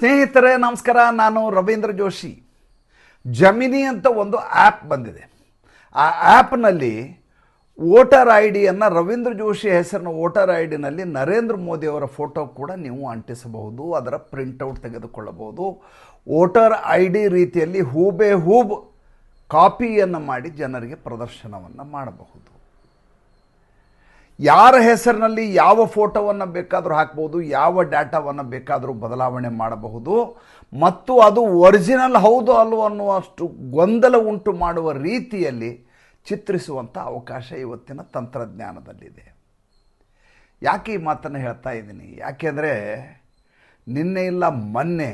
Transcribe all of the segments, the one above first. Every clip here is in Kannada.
ಸ್ನೇಹಿತರೆ, ನಮಸ್ಕಾರ. ನಾನು ರವೀಂದ್ರ ಜೋಶಿ. ಜಮಿನಿ ಅಂತ ಒಂದು ಆ್ಯಪ್ ಬಂದಿದೆ. ಆ ಆ್ಯಪ್ನಲ್ಲಿ ವೋಟರ್ ಐ ಡಿಯನ್ನು ರವೀಂದ್ರ ಜೋಶಿ ಹೆಸರಿನ ವೋಟರ್ ಐ ಡಿನಲ್ಲಿ ನರೇಂದ್ರ ಮೋದಿಯವರ ಫೋಟೋ ಕೂಡ ನೀವು ಅಂಟಿಸಬಹುದು, ಅದರ ಪ್ರಿಂಟೌಟ್ ತೆಗೆದುಕೊಳ್ಳಬಹುದು. ವೋಟರ್ ಐ ಡಿ ರೀತಿಯಲ್ಲಿ ಹೂಬೆ ಹೂಬ್ ಕಾಪಿಯನ್ನು ಮಾಡಿ ಜನರಿಗೆ ಪ್ರದರ್ಶನವನ್ನು ಮಾಡಬಹುದು. ಯಾರ ಹೆಸರಿನಲ್ಲಿ ಯಾವ ಫೋಟೋವನ್ನು ಬೇಕಾದರೂ ಹಾಕ್ಬೋದು, ಯಾವ ಡಾಟಾವನ್ನು ಬೇಕಾದರೂ ಬದಲಾವಣೆ ಮಾಡಬಹುದು. ಮತ್ತು ಅದು ಒರಿಜಿನಲ್ ಹೌದು ಅಲ್ವೋ ಅನ್ನುವಷ್ಟು ಗೊಂದಲ ಉಂಟು ಮಾಡುವ ರೀತಿಯಲ್ಲಿ ಚಿತ್ರಿಸುವಂಥ ಅವಕಾಶ ಇವತ್ತಿನ ತಂತ್ರಜ್ಞಾನದಲ್ಲಿದೆ. ಯಾಕೆ ಈ ಮಾತನ್ನು ಹೇಳ್ತಾ ಇದ್ದೀನಿ? ಯಾಕೆಂದರೆ ನಿನ್ನೆ ಇಲ್ಲ ಮೊನ್ನೆ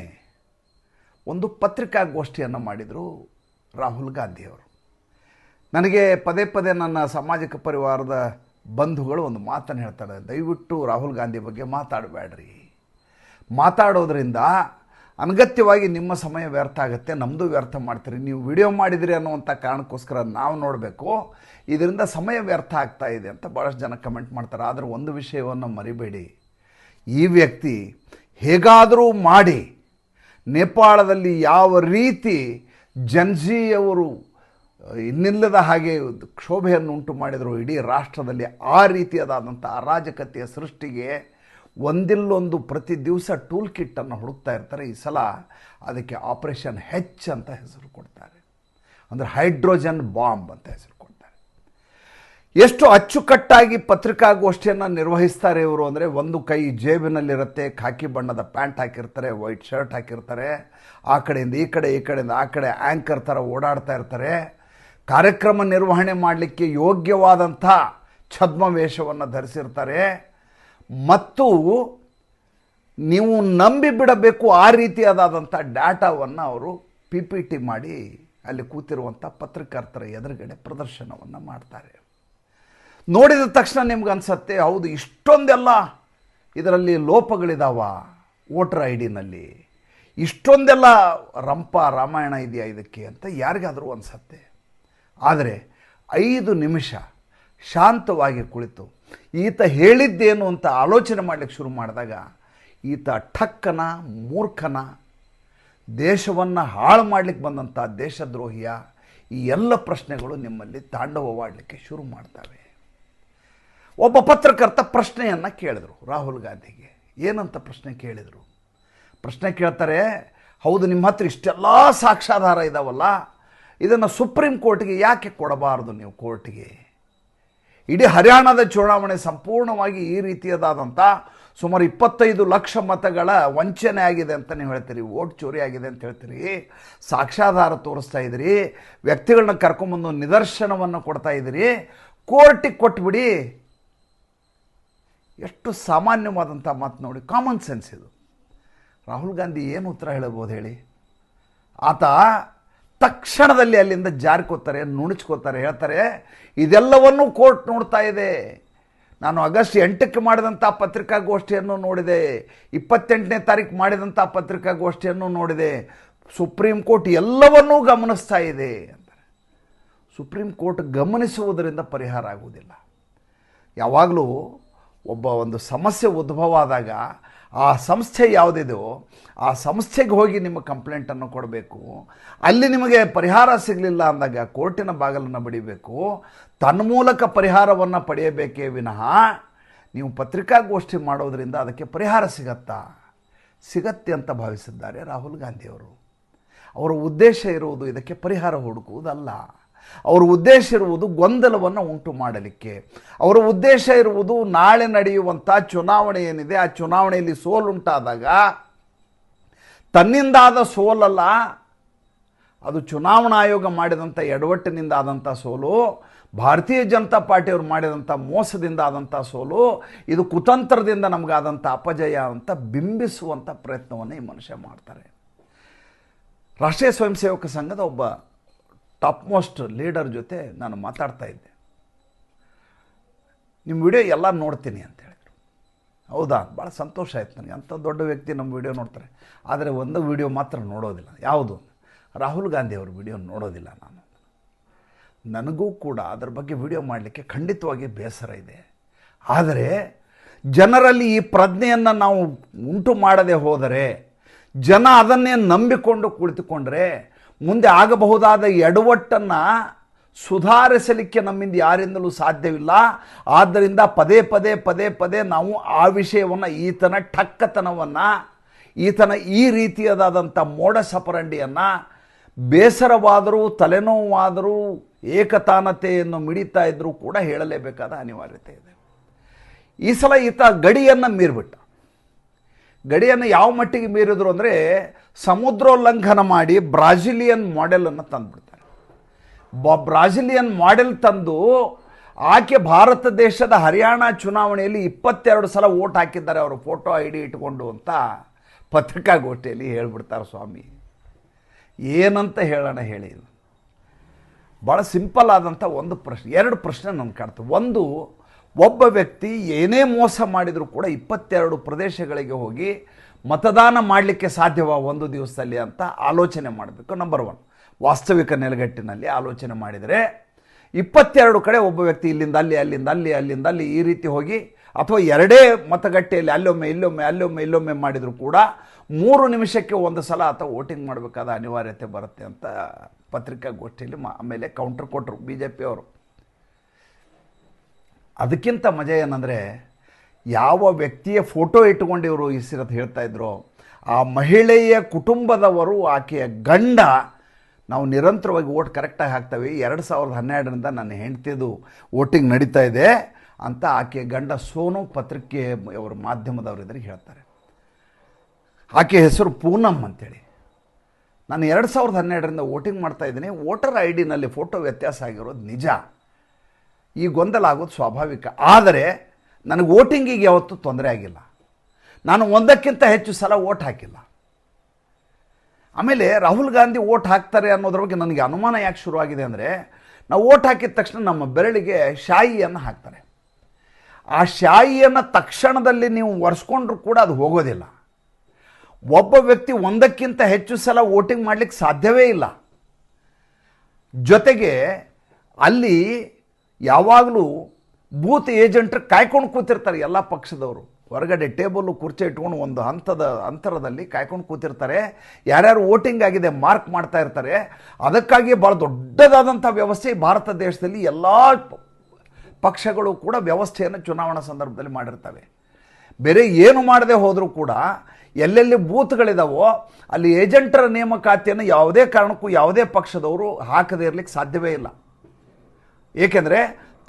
ಒಂದು ಪತ್ರಿಕಾಗೋಷ್ಠಿಯನ್ನು ಮಾಡಿದರು ರಾಹುಲ್ ಗಾಂಧಿಯವರು. ನನಗೆ ಪದೇ ಪದೇ ನನ್ನ ಸಾಮಾಜಿಕ ಪರಿವಾರದ ಬಂಧುಗಳು ಒಂದು ಮಾತನ್ನು ಹೇಳ್ತಾರೆ. ದಯವಿಟ್ಟು ರಾಹುಲ್ ಗಾಂಧಿ ಬಗ್ಗೆ ಮಾತಾಡಬೇಡ್ರಿ. ಮಾತಾಡೋದ್ರಿಂದ ಅನಗತ್ಯವಾಗಿ ನಿಮ್ಮ ಸಮಯ ವ್ಯರ್ಥ ಆಗುತ್ತೆ ನಮ್ಮದು ವ್ಯರ್ಥ ಮಾಡ್ತೀರಿ. ನೀವು ವಿಡಿಯೋ ಮಾಡಿದಿರಿ ಅನ್ನುವಂಥ ಕಾರಣಕ್ಕೋಸ್ಕರ ನಾವು ನೋಡಬೇಕು. ಇದರಿಂದ ಸಮಯ ವ್ಯರ್ಥ ಆಗ್ತಾ ಇದೆ ಅಂತ ಭಾಳಷ್ಟು ಜನ ಕಮೆಂಟ್ ಮಾಡ್ತಾರೆ. ಆದರೆ ಒಂದು ವಿಷಯವನ್ನು ಮರಿಬೇಡಿ. ಈ ವ್ಯಕ್ತಿ ಹೇಗಾದರೂ ಮಾಡಿ, ನೇಪಾಳದಲ್ಲಿ ಯಾವ ರೀತಿ ಜನ್ಜಿಯವರು ಇನ್ನಿಲ್ಲದ ಹಾಗೆ ಕ್ಷೋಭೆಯನ್ನು ಉಂಟು ಮಾಡಿದರು ಇಡೀ ರಾಷ್ಟ್ರದಲ್ಲಿ ಆ ರೀತಿಯಾದಂಥ ಅರಾಜಕತೆಯ ಸೃಷ್ಟಿಗೆ ಒಂದಿಲ್ಲೊಂದು ಪ್ರತಿ ದಿವಸ ಟೂಲ್ ಕಿಟ್ಟನ್ನು ಹುಡುಕ್ತಾ ಇರ್ತಾರೆ. ಈ ಸಲ ಅದಕ್ಕೆ ಆಪರೇಷನ್ ಹೆಚ್ ಅಂತ ಹೆಸರು ಕೊಡ್ತಾರೆ. ಅಂದರೆ ಹೈಡ್ರೋಜನ್ ಬಾಂಬ್ ಅಂತ ಹೆಸರು ಕೊಡ್ತಾರೆ. ಎಷ್ಟು ಅಚ್ಚುಕಟ್ಟಾಗಿ ಪತ್ರಿಕಾಗೋಷ್ಠಿಯನ್ನು ನಿರ್ವಹಿಸ್ತಾರೆ ಇವರು ಅಂದರೆ ಒಂದು ಕೈ ಜೇಬಿನಲ್ಲಿರುತ್ತೆ, ಖಾಕಿ ಬಣ್ಣದ ಪ್ಯಾಂಟ್ ಹಾಕಿರ್ತಾರೆ, ವೈಟ್ ಶರ್ಟ್ ಹಾಕಿರ್ತಾರೆ, ಆ ಕಡೆಯಿಂದ ಈ ಕಡೆ, ಈ ಕಡೆಯಿಂದ ಆ ಕಡೆ ಆ್ಯಂಕರ್ ಥರ ಓಡಾಡ್ತಾ ಇರ್ತಾರೆ. ಕಾರ್ಯಕ್ರಮ ನಿರ್ವಹಣೆ ಮಾಡಲಿಕ್ಕೆ ಯೋಗ್ಯವಾದಂಥ ಛದ್ಮವೇಷವನ್ನು ಧರಿಸಿರ್ತಾರೆ. ಮತ್ತು ನೀವು ನಂಬಿ ಬಿಡಬೇಕು ಆ ರೀತಿಯಾದಂಥ ಡಾಟಾವನ್ನು ಅವರು ಪಿ ಪಿ ಟಿ ಮಾಡಿ ಅಲ್ಲಿ ಕೂತಿರುವಂಥ ಪತ್ರಕರ್ತರ ಎದುರುಗಡೆ ಪ್ರದರ್ಶನವನ್ನು ಮಾಡ್ತಾರೆ. ನೋಡಿದ ತಕ್ಷಣ ನಿಮ್ಗೆ ಅನ್ಸತ್ತೆ ಹೌದು ಇಷ್ಟೊಂದೆಲ್ಲ ಇದರಲ್ಲಿ ಲೋಪಗಳಿದಾವ ವೋಟರ್ ಐ ಡಿನಲ್ಲಿ ಇಷ್ಟೊಂದೆಲ್ಲ ರಂಪ ರಾಮಾಯಣ ಇದೆಯಾ ಇದಕ್ಕೆ ಅಂತ ಯಾರಿಗಾದರೂ ಅನಿಸತ್ತೆ. ಆದರೆ ಐದು ನಿಮಿಷ ಶಾಂತವಾಗಿ ಕುಳಿತು, ಈತ ಹೇಳಿದ್ದೇನು ಅಂತ ಆಲೋಚನೆ ಮಾಡಲಿಕ್ಕೆ ಶುರು ಮಾಡಿದಾಗ, ಈತ ಠಕ್ಕನ, ಮೂರ್ಖನ, ದೇಶವನ್ನು ಹಾಳು ಮಾಡಲಿಕ್ಕೆ ಬಂದಂಥ ದೇಶದ್ರೋಹಿಯ ಈ ಎಲ್ಲ ಪ್ರಶ್ನೆಗಳು ನಿಮ್ಮಲ್ಲಿ ತಾಂಡವವಾಡಲಿಕ್ಕೆ ಶುರು ಮಾಡ್ತವೆ. ಒಬ್ಬ ಪತ್ರಕರ್ತ ಪ್ರಶ್ನೆಯನ್ನು ಕೇಳಿದರು, ರಾಹುಲ್ ಗಾಂಧಿಗೆ. ಏನಂತ ಪ್ರಶ್ನೆ ಕೇಳಿದರು? ಪ್ರಶ್ನೆ ಕೇಳ್ತಾರೆ, ಹೌದು ನಿಮ್ಮ ಹತ್ರ ಇಷ್ಟೆಲ್ಲ ಸಾಕ್ಷಾಧಾರ ಇದಾವಲ್ಲ ಇದನ್ನು ಸುಪ್ರೀಂ ಕೋರ್ಟ್ಗೆ ಯಾಕೆ ಕೊಡಬಾರದು ನೀವು ಕೋರ್ಟ್ಗೆ? ಇಡೀ ಹರಿಯಾಣದ ಚುನಾವಣೆ ಸಂಪೂರ್ಣವಾಗಿ ಈ ರೀತಿಯದಾದಂಥ ಸುಮಾರು ಇಪ್ಪತ್ತೈದು ಲಕ್ಷ ಮತಗಳ ವಂಚನೆ ಆಗಿದೆ ಅಂತ ನೀವು ಹೇಳ್ತೀರಿ, ಓಟ್ ಚೋರಿ ಆಗಿದೆ ಅಂತ ಹೇಳ್ತೀರಿ, ಸಾಕ್ಷ್ಯಾಧಾರ ತೋರಿಸ್ತಾ ಇದ್ದೀರಿ, ವ್ಯಕ್ತಿಗಳನ್ನ ಕರ್ಕೊಂಬಂದು ನಿದರ್ಶನವನ್ನು ಕೊಡ್ತಾ ಇದ್ದೀರಿ, ಕೋರ್ಟಿಗೆ ಕೊಟ್ಬಿಡಿ. ಎಷ್ಟು ಸಾಮಾನ್ಯವಾದಂಥ ಮಾತು ನೋಡಿ ಕಾಮನ್ ಸೆನ್ಸ್ ಇದು. ರಾಹುಲ್ ಗಾಂಧಿ ಏನು ಉತ್ತರ ಹೇಳಬಹುದು ಹೇಳಿ? ಆತ ತಕ್ಷಣದಲ್ಲಿ ಅಲ್ಲಿಂದ ಜಾರ್ಕೋತಾರೆ, ನುಣುಚ್ಕೋತಾರೆ, ಹೇಳ್ತಾರೆ, ಇದೆಲ್ಲವನ್ನೂ ಕೋರ್ಟ್ ನೋಡ್ತಾ ಇದೆ. ನಾನು ಆಗಸ್ಟ್ ಎಂಟಕ್ಕೆ ಮಾಡಿದಂಥ ಪತ್ರಿಕಾಗೋಷ್ಠಿಯನ್ನು ನೋಡಿದೆ. ಇಪ್ಪತ್ತೆಂಟನೇ ತಾರೀಕು ಮಾಡಿದಂಥ ಪತ್ರಿಕಾಗೋಷ್ಠಿಯನ್ನು ನೋಡಿದೆ. ಸುಪ್ರೀಂ ಕೋರ್ಟ್ ಎಲ್ಲವನ್ನೂ ಗಮನಿಸ್ತಾ ಇದೆ. ಅಂತಾರೆ. ಸುಪ್ರೀಂ ಕೋರ್ಟ್ ಗಮನಿಸುವುದರಿಂದ ಪರಿಹಾರ ಆಗುವುದಿಲ್ಲ. ಯಾವಾಗಲೂ ಒಬ್ಬ ಒಂದು ಸಮಸ್ಯೆ ಉದ್ಭವ ಆದಾಗ ಆ ಸಂಸ್ಥೆ ಯಾವುದಿದೆಯೋ ಆ ಸಂಸ್ಥೆಗೆ ಹೋಗಿ ನಿಮ್ಮ ಕಂಪ್ಲೇಂಟನ್ನು ಕೊಡಬೇಕು. ಅಲ್ಲಿ ನಿಮಗೆ ಪರಿಹಾರ ಸಿಗಲಿಲ್ಲ ಅಂದಾಗ ಕೋರ್ಟಿನ ಬಾಗಿಲನ್ನು ಬಡಿಬೇಕು. ತನ್ಮೂಲಕ ಪರಿಹಾರವನ್ನು ಪಡೆಯಬೇಕೇ ವಿನಃ ನೀವು ಪತ್ರಿಕಾಗೋಷ್ಠಿ ಮಾಡೋದರಿಂದ ಅದಕ್ಕೆ ಪರಿಹಾರ ಸಿಗತ್ತಾ? ಸಿಗತ್ತೆ ಅಂತ ಭಾವಿಸಿದ್ದಾರೆ ರಾಹುಲ್ ಗಾಂಧಿಯವರು. ಅವರ ಉದ್ದೇಶ ಇರುವುದು ಇದಕ್ಕೆ ಪರಿಹಾರ ಹುಡುಕುವುದಲ್ಲ. ಅವರ ಉದ್ದೇಶ ಇರುವುದು ಗೊಂದಲವನ್ನು ಉಂಟು ಮಾಡಲಿಕ್ಕೆ. ಅವರ ಉದ್ದೇಶ ಇರುವುದು ನಾಳೆ ನಡೆಯುವಂಥ ಚುನಾವಣೆ ಏನಿದೆ, ಆ ಚುನಾವಣೆಯಲ್ಲಿ ಸೋಲುಂಟಾದಾಗ ತನ್ನಿಂದಾದ ಸೋಲಲ್ಲ, ಅದು ಚುನಾವಣಾ ಆಯೋಗ ಮಾಡಿದಂಥ ಎಡವಟ್ಟಿನಿಂದ ಆದಂಥ ಸೋಲು, ಭಾರತೀಯ ಜನತಾ ಪಾರ್ಟಿಯವರು ಮಾಡಿದಂಥ ಮೋಸದಿಂದ ಆದಂಥ ಸೋಲು, ಇದು ಕುತಂತ್ರದಿಂದ ನಮಗಾದಂಥ ಅಪಜಯ ಅಂತ ಬಿಂಬಿಸುವಂಥ ಪ್ರಯತ್ನವನ್ನು ಈ ಮನುಷ್ಯ ಮಾಡ್ತಾರೆ. ರಾಷ್ಟ್ರೀಯ ಸ್ವಯಂ ಸೇವಕ ಸಂಘದ ಒಬ್ಬ ಟಾಪ್ ಮೋಸ್ಟ್ ಲೀಡರ್ ಜೊತೆ ನಾನು ಮಾತಾಡ್ತಾ ಇದ್ದೆ. ನಿಮ್ಮ ವಿಡಿಯೋ ಎಲ್ಲ ನೋಡ್ತೀನಿ ಅಂತ ಹೇಳಿದರು. ಹೌದಾ? ಭಾಳ ಸಂತೋಷ ಆಯ್ತು ನನಗೆ. ಅಂಥ ದೊಡ್ಡ ವ್ಯಕ್ತಿ ನಮ್ಮ ವಿಡಿಯೋ ನೋಡ್ತಾರೆ. ಆದರೆ ಒಂದು ವಿಡಿಯೋ ಮಾತ್ರ ನೋಡೋದಿಲ್ಲ. ಯಾವುದು? ರಾಹುಲ್ ಗಾಂಧಿ ಅವ್ರ ವಿಡಿಯೋ ನೋಡೋದಿಲ್ಲ ನಾನು. ನನಗೂ ಕೂಡ ಅದರ ಬಗ್ಗೆ ವಿಡಿಯೋ ಮಾಡಲಿಕ್ಕೆ ಖಂಡಿತವಾಗಿ ಬೇಸರ ಇದೆ. ಆದರೆ ಜನರಲ್ಲಿ ಈ ಪ್ರಜ್ಞೆಯನ್ನು ನಾವು ಉಂಟು ಮಾಡದೆ ಹೋದರೆ, ಜನ ಅದನ್ನೇ ನಂಬಿಕೊಂಡು ಕುಳಿತುಕೊಂಡ್ರೆ ಮುಂದೆ ಆಗಬಹುದಾದ ಎಡವಟ್ಟನ್ನು ಸುಧಾರಿಸಲಿಕ್ಕೆ ನಮ್ಮಿಂದ ಯಾರಿಂದಲೂ ಸಾಧ್ಯವಿಲ್ಲ. ಆದ್ದರಿಂದ ಪದೇ ಪದೇ ಪದೇ ಪದೇ ನಾವು ಆ ವಿಷಯವನ್ನು ಈತನ ಠಕ್ಕತನವನ್ನು ಈತನ ಈ ರೀತಿಯದಾದಂಥ ಮೋಡ ಸಪರಂಡಿಯನ್ನು ಬೇಸರವಾದರೂ, ತಲೆನೋವಾದರೂ ಏಕತಾನತೆಯನ್ನು ಮಿಡಿತಾ ಇದ್ದರೂ ಕೂಡ ಹೇಳಲೇಬೇಕಾದ ಅನಿವಾರ್ಯತೆ ಇದೆ. ಈ ಸಲ ಈತ ಗಡಿಯನ್ನು ಮೀರಿಬಿಟ್ಟ. ಗಡಿಯನ್ನು ಯಾವ ಮಟ್ಟಿಗೆ ಮೀರಿದ್ರು ಅಂದರೆ ಸಮುದ್ರೋಲ್ಲಂಘನ ಮಾಡಿ ಬ್ರಾಜಿಲಿಯನ್ ಮಾಡೆಲನ್ನು ತಂದುಬಿಡ್ತಾರೆ. ಬ ಬ್ರಾಜಿಲಿಯನ್ ಮಾಡೆಲ್ ತಂದು ಆಕೆ ಭಾರತ ದೇಶದ ಹರಿಯಾಣ ಚುನಾವಣೆಯಲ್ಲಿ ಇಪ್ಪತ್ತೆರಡು ಸಲ ಓಟ್ ಹಾಕಿದ್ದಾರೆ. ಅವರು ಫೋಟೋ ಐ ಡಿ ಇಟ್ಕೊಂಡು ಅಂತ ಪತ್ರಿಕಾಗೋಷ್ಠಿಯಲ್ಲಿ ಹೇಳ್ಬಿಡ್ತಾರೆ ಸ್ವಾಮಿ. ಏನಂತ ಹೇಳೋಣ ಹೇಳಿ. ಭಾಳ ಸಿಂಪಲ್ ಆದಂಥ ಒಂದು ಪ್ರಶ್ನೆ, ಎರಡು ಪ್ರಶ್ನೆ ನನ್ನ ಕಾಡ್ತು ಒಂದು ಒಬ್ಬ ವ್ಯಕ್ತಿ ಏನೇ ಮೋಸ ಮಾಡಿದರೂ ಕೂಡ ಇಪ್ಪತ್ತೆರಡು ಪ್ರದೇಶಗಳಿಗೆ ಹೋಗಿ ಮತದಾನ ಮಾಡಲಿಕ್ಕೆ ಸಾಧ್ಯವ ಒಂದು ದಿವಸದಲ್ಲಿ ಅಂತ ಆಲೋಚನೆ ಮಾಡಬೇಕು ನಂಬರ್ ಒನ್ ವಾಸ್ತವಿಕ ನೆಲೆಗಟ್ಟಿನಲ್ಲಿ ಆಲೋಚನೆ ಮಾಡಿದರೆ ಇಪ್ಪತ್ತೆರಡು ಕಡೆ ಒಬ್ಬ ವ್ಯಕ್ತಿ ಇಲ್ಲಿಂದ ಅಲ್ಲಿ, ಅಲ್ಲಿಂದ ಅಲ್ಲಿ ಅಲ್ಲಿಂದ ಅಲ್ಲಿ ಈ ರೀತಿ ಹೋಗಿ ಅಥವಾ ಎರಡೇ ಮತಗಟ್ಟೆಯಲ್ಲಿ ಅಲ್ಲೊಮ್ಮೆ, ಇಲ್ಲೊಮ್ಮೆ ಅಲ್ಲೊಮ್ಮೆ, ಇಲ್ಲೊಮ್ಮೆ ಮಾಡಿದರೂ ಕೂಡ ಮೂರು ನಿಮಿಷಕ್ಕೆ ಒಂದು ಸಲ ಅಥವಾ ವೋಟಿಂಗ್ ಮಾಡಬೇಕಾದ ಅನಿವಾರ್ಯತೆ ಬರುತ್ತೆ ಅಂತ ಪತ್ರಿಕಾಗೋಷ್ಠಿಯಲ್ಲಿ ಆಮೇಲೆ ಕೌಂಟರ್ ಕೊಟ್ಟರು ಬಿ ಜೆ ಪಿಯವರು ಅದಕ್ಕಿಂತ ಮಜಾ ಏನಂದರೆ, ಯಾವ ವ್ಯಕ್ತಿಯ ಫೋಟೋ ಇಟ್ಟುಕೊಂಡು ಇವರು ಈ ಹೇಳ್ತಾ ಇದ್ರು, ಆ ಮಹಿಳೆಯ ಕುಟುಂಬದವರು ಆಕೆಯ ಗಂಡ ನಾವು ನಿರಂತರವಾಗಿ ಓಟ್ ಕರೆಕ್ಟಾಗಿ ಹಾಕ್ತೇವೆ, ಎರಡು ಸಾವಿರದ ಹನ್ನೆರಡರಿಂದ ನನ್ನ ಹೆಂಡ್ತಿದು ವೋಟಿಂಗ್ ನಡೀತಾ ಇದೆ ಅಂತ ಆಕೆಯ ಗಂಡ ಸೋನು ಪತ್ರಿಕೆ ಅವರ ಮಾಧ್ಯಮದವರಿದ್ದರೆ ಹೇಳ್ತಾರೆ. ಆಕೆ ಹೆಸರು ಪೂನಮ್ ಅಂತೇಳಿ. ನಾನು ಎರಡು ಸಾವಿರದ ಹನ್ನೆರಡರಿಂದ ವೋಟಿಂಗ್ ಮಾಡ್ತಾ ಇದ್ದೀನಿ, ವೋಟರ್ ಐ ಡಿನಲ್ಲಿ ಫೋಟೋ ವ್ಯತ್ಯಾಸ ಆಗಿರೋದು ನಿಜ. ಈ ಗೊಂದಲ ಆಗೋದು ಸ್ವಾಭಾವಿಕ. ಆದರೆ ನನಗೆ ವೋಟಿಂಗಿಗೆ ಯಾವತ್ತೂ ತೊಂದರೆ ಆಗಿಲ್ಲ. ನಾನು ಒಂದಕ್ಕಿಂತ ಹೆಚ್ಚು ಸಲ ಓಟ್ ಹಾಕಿಲ್ಲ. ಆಮೇಲೆ ರಾಹುಲ್ ಗಾಂಧಿ ಓಟ್ ಹಾಕ್ತಾರೆ ಅನ್ನೋದ್ರ ಬಗ್ಗೆ ನನಗೆ ಅನುಮಾನ ಯಾಕೆ ಶುರುವಾಗಿದೆ ಅಂದರೆ, ನಾವು ಓಟ್ ಹಾಕಿದ ತಕ್ಷಣ ನಮ್ಮ ಬೆರಳಿಗೆ ಶಾಯಿಯನ್ನು ಹಾಕ್ತಾರೆ. ಆ ಶಾಯಿಯನ್ನು ತಕ್ಷಣದಲ್ಲಿ ನೀವು ಒರೆಸ್ಕೊಂಡ್ರೂ ಕೂಡ ಅದು ಹೋಗೋದಿಲ್ಲ. ಒಬ್ಬ ವ್ಯಕ್ತಿ ಒಂದಕ್ಕಿಂತ ಹೆಚ್ಚು ಸಲ ವೋಟಿಂಗ್ ಮಾಡಲಿಕ್ಕೆ ಸಾಧ್ಯವೇ ಇಲ್ಲ. ಜೊತೆಗೆ ಅಲ್ಲಿ ಯಾವಾಗಲೂ ಬೂತ್ ಏಜೆಂಟ್ರು ಕಾಯ್ಕೊಂಡು ಕೂತಿರ್ತಾರೆ ಎಲ್ಲ ಪಕ್ಷದವರು. ಹೊರಗಡೆ ಟೇಬಲ್ಲು, ಕುರ್ಚಿ ಇಟ್ಕೊಂಡು ಒಂದು ಹಂತದ, ಅಂತರದಲ್ಲಿ ಕಾಯ್ಕೊಂಡು ಕೂತಿರ್ತಾರೆ. ಯಾರ್ಯಾರು ವೋಟಿಂಗ್ ಆಗಿದೆ ಮಾರ್ಕ್ ಮಾಡ್ತಾ ಇರ್ತಾರೆ. ಅದಕ್ಕಾಗಿ ಭಾಳ ದೊಡ್ಡದಾದಂಥ ವ್ಯವಸ್ಥೆ ಭಾರತ ದೇಶದಲ್ಲಿ ಎಲ್ಲ ಪಕ್ಷಗಳು ಕೂಡ ವ್ಯವಸ್ಥೆಯನ್ನು ಚುನಾವಣಾ ಸಂದರ್ಭದಲ್ಲಿ ಮಾಡಿರ್ತವೆ. ಬೇರೆ ಏನು ಮಾಡದೆ ಹೋದರೂ ಕೂಡ ಎಲ್ಲೆಲ್ಲಿ ಬೂತ್ಗಳಿದಾವೋ ಅಲ್ಲಿ ಏಜೆಂಟರ ನೇಮಕಾತಿಯನ್ನು ಯಾವುದೇ ಕಾರಣಕ್ಕೂ ಯಾವುದೇ ಪಕ್ಷದವರು ಹಾಕದೇ ಇರಲಿಕ್ಕೆ ಸಾಧ್ಯವೇ ಇಲ್ಲ. ಏಕೆಂದರೆ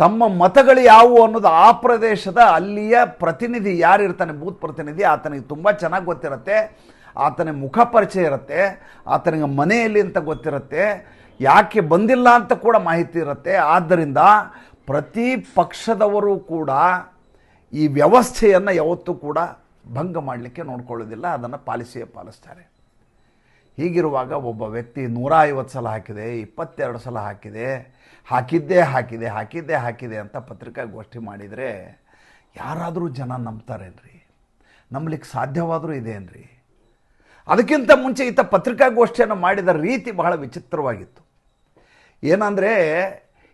ತಮ್ಮ ಮತಗಳು ಯಾವುವು ಅನ್ನೋದು ಆ ಪ್ರದೇಶದ ಅಲ್ಲಿಯ ಪ್ರತಿನಿಧಿ ಯಾರಿರ್ತಾನೆ, ಬೂತ್ ಪ್ರತಿನಿಧಿ, ಆತನಿಗೆ ತುಂಬ ಚೆನ್ನಾಗಿ ಗೊತ್ತಿರುತ್ತೆ. ಆತನ ಮುಖ ಪರಿಚಯ ಇರುತ್ತೆ, ಆತನಿಗೆ ಮನೆಯಲ್ಲಿ ಅಂತ ಗೊತ್ತಿರುತ್ತೆ, ಯಾಕೆ ಬಂದಿಲ್ಲ ಅಂತ ಕೂಡ ಮಾಹಿತಿ ಇರುತ್ತೆ. ಆದ್ದರಿಂದ ಪ್ರತಿ ಪಕ್ಷದವರು ಕೂಡ ಈ ವ್ಯವಸ್ಥೆಯನ್ನು ಯಾವತ್ತೂ ಕೂಡ ಭಂಗ ಮಾಡಲಿಕ್ಕೆ ನೋಡ್ಕೊಳ್ಳೋದಿಲ್ಲ, ಅದನ್ನು ಪಾಲಿಸಿಯೇ ಪಾಲಿಸ್ತಾರೆ. ಹೀಗಿರುವಾಗ ಒಬ್ಬ ವ್ಯಕ್ತಿ ನೂರ ಐವತ್ತು ಸಲ ಹಾಕಿದೆ, ಇಪ್ಪತ್ತೆರಡು ಸಲ ಹಾಕಿದೆ, ಹಾಕಿದ್ದೇ ಹಾಕಿದೆ ಹಾಕಿದ್ದೇ ಹಾಕಿದೆ ಅಂತ ಪತ್ರಿಕಾಗೋಷ್ಠಿ ಮಾಡಿದರೆ ಯಾರಾದರೂ ಜನ ನಂಬ್ತಾರೇನ್ರಿ? ನಂಬಲಿಕ್ಕೆ ಸಾಧ್ಯವಾದರೂ ಇದೇನ್ರಿ? ಅದಕ್ಕಿಂತ ಮುಂಚೆ ಈತ ಪತ್ರಿಕಾಗೋಷ್ಠಿಯನ್ನು ಮಾಡಿದ ರೀತಿ ಬಹಳ ವಿಚಿತ್ರವಾಗಿತ್ತು. ಏನಂದರೆ,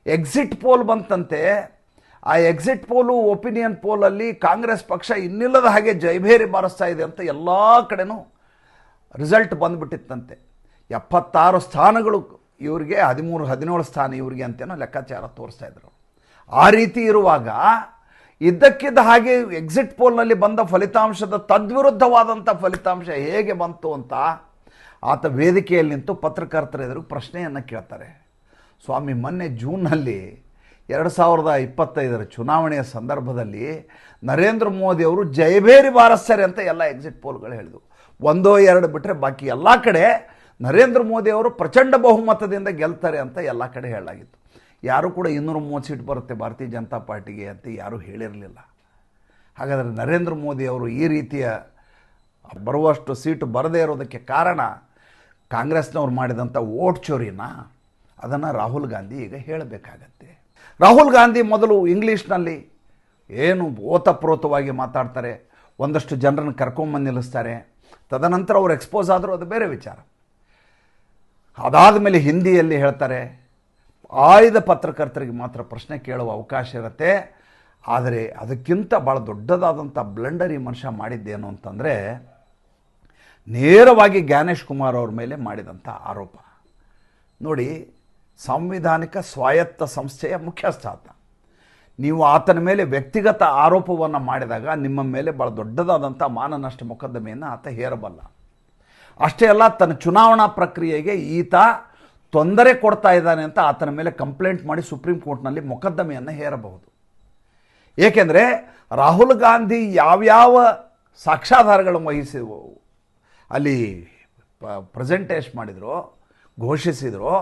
ಎಕ್ಸಿಟ್ ಪೋಲ್ ಬಂತಂತೆ. ಆ ಎಕ್ಸಿಟ್ ಪೋಲು, ಒಪಿನಿಯನ್ ಪೋಲಲ್ಲಿ ಕಾಂಗ್ರೆಸ್ ಪಕ್ಷ ಇನ್ನಿಲ್ಲದ ಹಾಗೆ ಜೈಭೇರಿ ಬಾರಿಸ್ತಾ ಇದೆ ಅಂತ ಎಲ್ಲ ಕಡೆನೂ ರಿಸಲ್ಟ್ ಬಂದುಬಿಟ್ಟಿತ್ತಂತೆ. ಎಪ್ಪತ್ತಾರು ಸ್ಥಾನಗಳು ಇವರಿಗೆ, ಹದಿಮೂರು, ಹದಿನೇಳು ಸ್ಥಾನ ಇವರಿಗೆ ಅಂತೇನೋ ಲೆಕ್ಕಾಚಾರ ತೋರಿಸ್ತಾ ಇದ್ರು. ಆ ರೀತಿ ಇರುವಾಗ ಇದ್ದಕ್ಕಿದ್ದ ಹಾಗೆ ಎಕ್ಸಿಟ್ ಪೋಲ್ನಲ್ಲಿ ಬಂದ ಫಲಿತಾಂಶದ ತದ್ವಿರುದ್ಧವಾದಂಥ ಫಲಿತಾಂಶ ಹೇಗೆ ಬಂತು ಅಂತ ಆತ ವೇದಿಕೆಯಲ್ಲಿ ನಿಂತು ಪತ್ರಕರ್ತರ ಎದುರು ಪ್ರಶ್ನೆಯನ್ನು ಕೇಳ್ತಾರೆ. ಸ್ವಾಮಿ, ಮೊನ್ನೆ ಜೂನ್ನಲ್ಲಿ ಎರಡು ಸಾವಿರದ ಇಪ್ಪತ್ತೈದರ ಚುನಾವಣೆಯ ಸಂದರ್ಭದಲ್ಲಿ ನರೇಂದ್ರ ಮೋದಿ ಅವರು ಜಯಬೇರಿ ಬಾರಿಸ್ತಾರೆ ಅಂತ ಎಲ್ಲ ಎಕ್ಸಿಟ್ ಪೋಲ್ಗಳು ಹೇಳಿದವು ಒಂದೋ ಎರಡು ಬಿಟ್ಟರೆ ಬಾಕಿ ಎಲ್ಲ ಕಡೆ ನರೇಂದ್ರ ಮೋದಿ ಅವರು ಪ್ರಚಂಡ ಬಹುಮತದಿಂದ ಗೆಲ್ತಾರೆ ಅಂತ ಎಲ್ಲ ಕಡೆ ಹೇಳಲಾಗಿತ್ತು. ಯಾರು ಕೂಡ ಇನ್ನೂರು ಮೂವತ್ತು ಸೀಟ್ ಬರುತ್ತೆ ಭಾರತೀಯ ಜನತಾ ಪಾರ್ಟಿಗೆ ಅಂತ ಯಾರೂ ಹೇಳಿರಲಿಲ್ಲ. ಹಾಗಾದರೆ ನರೇಂದ್ರ ಮೋದಿ ಅವರು ಈ ರೀತಿಯ ಬರುವಷ್ಟು ಸೀಟು ಬರದೇ ಇರೋದಕ್ಕೆ ಕಾರಣ ಕಾಂಗ್ರೆಸ್ನವ್ರು ಮಾಡಿದಂಥ ಓಟ್ ಚೋರಿನ? ಅದನ್ನು ರಾಹುಲ್ ಗಾಂಧಿ ಈಗ ಹೇಳಬೇಕಾಗತ್ತೆ. ರಾಹುಲ್ ಗಾಂಧಿ ಮೊದಲು ಇಂಗ್ಲೀಷ್ನಲ್ಲಿ ಏನು ಓತಪ್ರೋತವಾಗಿ ಮಾತಾಡ್ತಾರೆ, ಒಂದಷ್ಟು ಜನರನ್ನು ಕರ್ಕೊಂಬಂದು ನಿಲ್ಲಿಸ್ತಾರೆ. ತದನಂತರ ಅವರು ಎಕ್ಸ್ಪೋಸ್ ಆದರೂ ಅದು ಬೇರೆ ವಿಚಾರ. ಅದಾದ ಮೇಲೆ ಹಿಂದಿಯಲ್ಲಿ ಹೇಳ್ತಾರೆ, ಆಯ್ದ ಪತ್ರಕರ್ತರಿಗೆ ಮಾತ್ರ ಪ್ರಶ್ನೆ ಕೇಳುವ ಅವಕಾಶ ಇರುತ್ತೆ, ಆದರೆ ಅದಕ್ಕಿಂತ ಭಾಳ ದೊಡ್ಡದಾದಂಥ ಬ್ಲಂಡರ್ ಈ ಮನುಷ್ಯ ಮಾಡಿದ್ದೇನು ಅಂತಂದರೆ ನೇರವಾಗಿ ಜ್ಞಾನೇಶ್ ಕುಮಾರ್ ಅವ್ರ ಮೇಲೆ ಮಾಡಿದಂಥ ಆರೋಪ. ನೋಡಿ, ಸಾಂವಿಧಾನಿಕ ಸ್ವಾಯತ್ತ ಸಂಸ್ಥೆಯ ಮುಖ್ಯಸ್ಥ ಆತ. ನೀವು ಆತನ ಮೇಲೆ ವ್ಯಕ್ತಿಗತ ಆರೋಪವನ್ನು ಮಾಡಿದಾಗ ನಿಮ್ಮ ಮೇಲೆ ಭಾಳ ದೊಡ್ಡದಾದಂಥ ಮಾನನಷ್ಟ ಮೊಕದ್ದಮೆಯನ್ನು ಆತ ಹೇರಬಲ್ಲ. ಅಷ್ಟೇ ಅಲ್ಲ, ತನ್ನ ಚುನಾವಣಾ ಪ್ರಕ್ರಿಯೆಗೆ ಈತ ತೊಂದರೆ ಕೊಡ್ತಾ ಇದ್ದಾನೆ ಅಂತ ಆತನ ಮೇಲೆ ಕಂಪ್ಲೇಂಟ್ ಮಾಡಿ ಸುಪ್ರೀಂ ಕೋರ್ಟ್ನಲ್ಲಿ ಮೊಕದ್ದಮೆಯನ್ನು ಹೇರಬಹುದು. ಏಕೆಂದರೆ ರಾಹುಲ್ ಗಾಂಧಿ ಯಾವ್ಯಾವ ಸಾಕ್ಷ್ಯಾಧಾರಗಳನ್ನು ವಹಿಸಿ ಅಲ್ಲಿ ಪ್ರೆಸೆಂಟೇಶ್ ಮಾಡಿದ್ರು, ಘೋಷಿಸಿದ್ರು,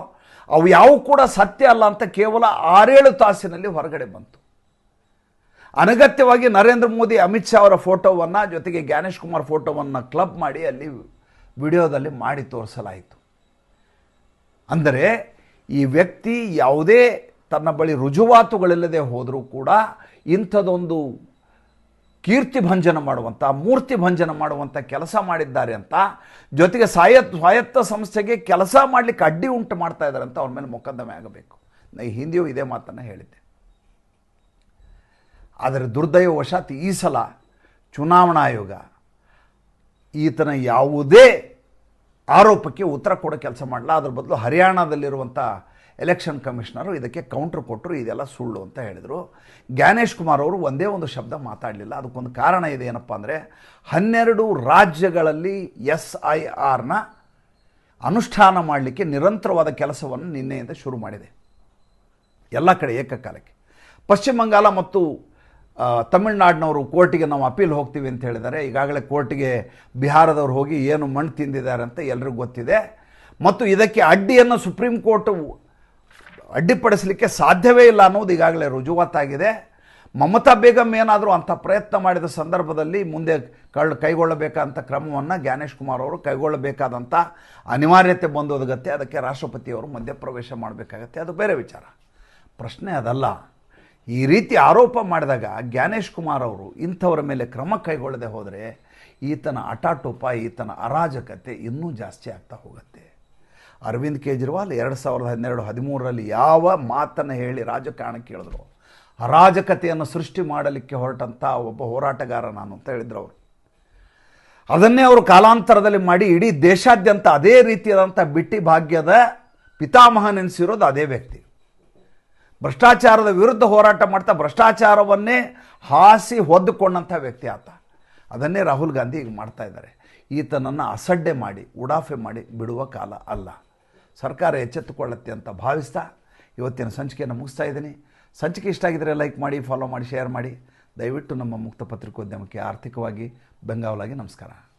ಅವು ಯಾವ ಕೂಡ ಸತ್ಯ ಅಲ್ಲ ಅಂತ ಕೇವಲ ಆರೇಳು ತಾಸಿನಲ್ಲಿ ಹೊರಗಡೆ ಬಂತು. ಅನಗತ್ಯವಾಗಿ ನರೇಂದ್ರ ಮೋದಿ, ಅಮಿತ್ ಶಾ ಅವರ ಫೋಟೋವನ್ನು, ಜೊತೆಗೆ ಜ್ಞಾನೇಶ್ ಕುಮಾರ್ ಫೋಟೋವನ್ನು ಕ್ಲಬ್ ಮಾಡಿ ಅಲ್ಲಿ ವಿಡಿಯೋದಲ್ಲಿ ಮಾಡಿ ತೋರಿಸಲಾಯಿತು. ಅಂದರೆ ಈ ವ್ಯಕ್ತಿ ಯಾವುದೇ ತನ್ನ ಬಳಿ ರುಜುವಾತುಗಳಿಲ್ಲದೆ ಹೋದರೂ ಕೂಡ ಇಂಥದೊಂದು ಕೀರ್ತಿ ಭಂಜನ ಮಾಡುವಂಥ ಮೂರ್ತಿ ಭಂಜನ ಮಾಡುವಂಥ ಕೆಲಸ ಮಾಡಿದ್ದಾರೆ ಅಂತ, ಜೊತೆಗೆ ಸ್ವಾಯತ್ ಸ್ವಾಯತ್ತ ಸಂಸ್ಥೆಗೆ ಕೆಲಸ ಮಾಡಲಿಕ್ಕೆ ಅಡ್ಡಿ ಉಂಟು ಮಾಡ್ತಾ ಇದ್ದಾರೆ ಅಂತ ಅವ್ರ ಮೇಲೆ ಮೊಕದ್ದಮೆ ಆಗಬೇಕು. ನಾ, ಹಿಂದಿಯೂ ಇದೇ ಮಾತನ್ನು ಹೇಳಿದ್ದೆ. ಆದರೆ ದುರ್ದೈವವಶಾತ್ ಈ ಸಲ ಚುನಾವಣಾ ಆಯೋಗ ಈತನ ಯಾವುದೇ ಆರೋಪಕ್ಕೆ ಉತ್ತರ ಕೊಡೋ ಕೆಲಸ ಮಾಡಲ್ಲ ಅದ್ರ ಬದಲು ಹರಿಯಾಣದಲ್ಲಿರುವಂಥ ಎಲೆಕ್ಷನ್ ಕಮಿಷನರು ಇದಕ್ಕೆ ಕೌಂಟ್ರ್ ಕೊಟ್ಟರು. ಇದೆಲ್ಲ ಸುಳ್ಳು ಅಂತ ಹೇಳಿದರು. ಜ್ಞಾನೇಶ್ ಕುಮಾರ್ ಅವರು ಒಂದೇ ಒಂದು ಶಬ್ದ ಮಾತಾಡಲಿಲ್ಲ. ಅದಕ್ಕೊಂದು ಕಾರಣ ಇದೆ ಏನಪ್ಪ ಅಂದರೆ ಹನ್ನೆರಡು ರಾಜ್ಯಗಳಲ್ಲಿ ಎಸ್ ಐ ಆರ್ನ ಅನುಷ್ಠಾನ ಮಾಡಲಿಕ್ಕೆ ನಿರಂತರವಾದ ಕೆಲಸವನ್ನು ನಿನ್ನೆಯಿಂದ ಶುರು ಮಾಡಿದೆ. ಎಲ್ಲ ಕಡೆ ಏಕಕಾಲಕ್ಕೆ. ಪಶ್ಚಿಮ ಬಂಗಾಳ ಮತ್ತು ತಮಿಳ್ನಾಡಿನವರು ಕೋರ್ಟಿಗೆ ನಾವು ಅಪೀಲ್ ಹೋಗ್ತೀವಿ ಅಂತ ಹೇಳಿದ್ದಾರೆ. ಈಗಾಗಲೇ ಕೋರ್ಟಿಗೆ ಬಿಹಾರದವ್ರು ಹೋಗಿ ಏನು ಮಣ್ಣು ತಿಂದಿದ್ದಾರೆ ಅಂತ ಎಲ್ರಿಗೂ ಗೊತ್ತಿದೆ. ಮತ್ತು ಇದಕ್ಕೆ ಅಡ್ಡಿಯನ್ನು ಸುಪ್ರೀಂ ಕೋರ್ಟ್ ಅಡ್ಡಿಪಡಿಸಲಿಕ್ಕೆ ಸಾಧ್ಯವೇ ಇಲ್ಲ ಅನ್ನೋದು ಈಗಾಗಲೇ ರುಜುವಾತಾಗಿದೆ. ಮಮತಾ ಬೇಗಂ ಏನಾದರೂ ಅಂಥ ಪ್ರಯತ್ನ ಮಾಡಿದ ಸಂದರ್ಭದಲ್ಲಿ ಮುಂದೆ ಕಳ್ ಕೈಗೊಳ್ಳಬೇಕಾದಂಥ ಕ್ರಮವನ್ನು ಜ್ಞಾನೇಶ್ ಕುಮಾರ್ ಅವರು ಕೈಗೊಳ್ಳಬೇಕಾದಂಥ ಅನಿವಾರ್ಯತೆ ಬಂದೋದಗತ್ತೆ. ಅದಕ್ಕೆ ರಾಷ್ಟ್ರಪತಿಯವರು ಮಧ್ಯಪ್ರವೇಶ ಮಾಡಬೇಕಾಗತ್ತೆ. ಅದು ಬೇರೆ ವಿಚಾರ. ಪ್ರಶ್ನೆ ಅದಲ್ಲ. ಈ ರೀತಿ ಆರೋಪ ಮಾಡಿದಾಗ ಜ್ಞಾನೇಶ್ ಕುಮಾರ್ ಅವರು ಇಂಥವರ ಮೇಲೆ ಕ್ರಮ ಕೈಗೊಳ್ಳದೆ ಹೋದರೆ ಈತನ ಅಟಾಟೋಪ ಈತನ ಅರಾಜಕತೆ ಇನ್ನೂ ಜಾಸ್ತಿ ಆಗ್ತಾ ಹೋಗುತ್ತೆ. ಅರವಿಂದ್ ಕೇಜ್ರಿವಾಲ್ ಎರಡು ಸಾವಿರದ ಹನ್ನೆರಡು ಹದಿಮೂರರಲ್ಲಿ ಯಾವ ಮಾತನ್ನು ಹೇಳಿ ರಾಜಕಾರಣಕ್ಕೆ ಹೇಳಿದ್ರು? ಅರಾಜಕತೆಯನ್ನು ಸೃಷ್ಟಿ ಮಾಡಲಿಕ್ಕೆ ಹೊರಟಂಥ ಒಬ್ಬ ಹೋರಾಟಗಾರ ನಾನು ಅಂತ ಹೇಳಿದ್ರು ಅವರು. ಅದನ್ನೇ ಅವರು ಕಾಲಾಂತರದಲ್ಲಿ ಮಾಡಿ ಇಡೀ ದೇಶಾದ್ಯಂತ ಅದೇ ರೀತಿಯಾದಂಥ ಬಿಟ್ಟಿ ಭಾಗ್ಯದ ಪಿತಾಮಹನೆನಿಸಿರೋದು ಅದೇ ವ್ಯಕ್ತಿ. ಭ್ರಷ್ಟಾಚಾರದ ವಿರುದ್ಧ ಹೋರಾಟ ಮಾಡ್ತಾ ಭ್ರಷ್ಟಾಚಾರವನ್ನೇ ಹಾಸಿ ಹೊದ್ದುಕೊಂಡಂಥ ವ್ಯಕ್ತಿ ಆತ. ಅದನ್ನೇ ರಾಹುಲ್ ಗಾಂಧಿ ಈಗ ಮಾಡ್ತಾ ಇದ್ದಾರೆ. ಈತನನ್ನು ಅಸಡ್ಡೆ ಮಾಡಿ, ಉಡಾಫೆ ಮಾಡಿ ಬಿಡುವ ಕಾಲ ಅಲ್ಲ. ಸರ್ಕಾರ ಎಚ್ಚೆತ್ತುಕೊಳ್ಳುತ್ತೆ ಅಂತ ಭಾವಿಸ್ತಾ ಇವತ್ತಿನ ಸಂಚಿಕೆಯನ್ನು ಮುಗಿಸ್ತಾ ಇದ್ದೀನಿ. ಸಂಚಿಕೆ ಇಷ್ಟ ಆಗಿದ್ದರೆ ಲೈಕ್ ಮಾಡಿ, ಫಾಲೋ ಮಾಡಿ, ಶೇರ್ ಮಾಡಿ. ದಯವಿಟ್ಟು ನಮ್ಮ ಮುಕ್ತ ಪತ್ರಿಕೋದ್ಯಮಕ್ಕೆ ಆರ್ಥಿಕವಾಗಿ ಬೆಂಗಾವಲಾಗಿ ನಮಸ್ಕಾರ.